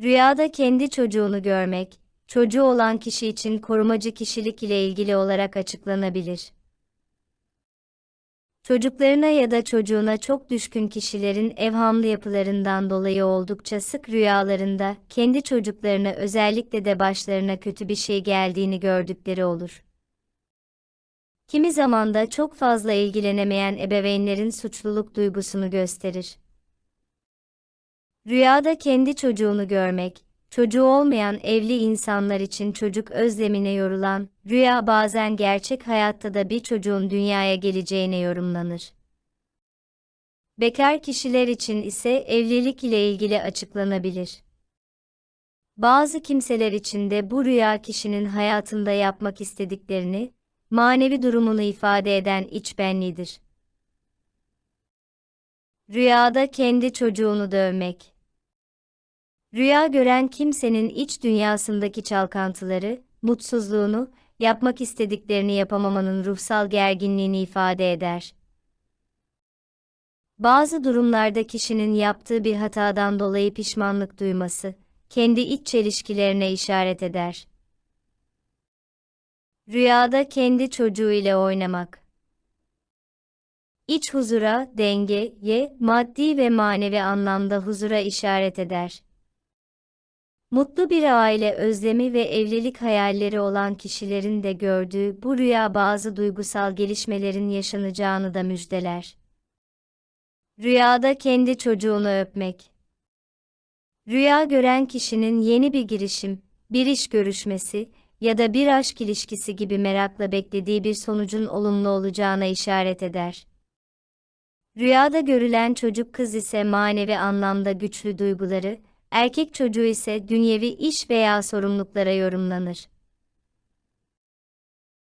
Rüyada kendi çocuğunu görmek, çocuğu olan kişi için korumacı kişilik ile ilgili olarak açıklanabilir. Çocuklarına ya da çocuğuna çok düşkün kişilerin evhamlı yapılarından dolayı oldukça sık rüyalarında kendi çocuklarına özellikle de başlarına kötü bir şey geldiğini gördükleri olur. Kimi zaman da çok fazla ilgilenemeyen ebeveynlerin suçluluk duygusunu gösterir. Rüyada kendi çocuğunu görmek, çocuğu olmayan evli insanlar için çocuk özlemine yorulan, rüya bazen gerçek hayatta da bir çocuğun dünyaya geleceğine yorumlanır. Bekar kişiler için ise evlilik ile ilgili açıklanabilir. Bazı kimseler için de bu rüya kişinin hayatında yapmak istediklerini, manevi durumunu ifade eden iç benliğidir. Rüyada kendi çocuğunu dövmek Rüya gören kimsenin iç dünyasındaki çalkantıları, mutsuzluğunu, yapmak istediklerini yapamamanın ruhsal gerginliğini ifade eder. Bazı durumlarda kişinin yaptığı bir hatadan dolayı pişmanlık duyması, kendi iç çelişkilerine işaret eder. Rüyada kendi çocuğu ile oynamak. İç huzura, dengeye, maddi ve manevi anlamda huzura işaret eder. Mutlu bir aile özlemi ve evlilik hayalleri olan kişilerin de gördüğü bu rüya bazı duygusal gelişmelerin yaşanacağını da müjdeler. Rüyada kendi çocuğunu öpmek. Rüya gören kişinin yeni bir girişim, bir iş görüşmesi ya da bir aşk ilişkisi gibi merakla beklediği bir sonucun olumlu olacağına işaret eder. Rüyada görülen çocuk kız ise manevi anlamda güçlü duyguları, erkek çocuğu ise dünyevi iş veya sorumluluklara yorumlanır.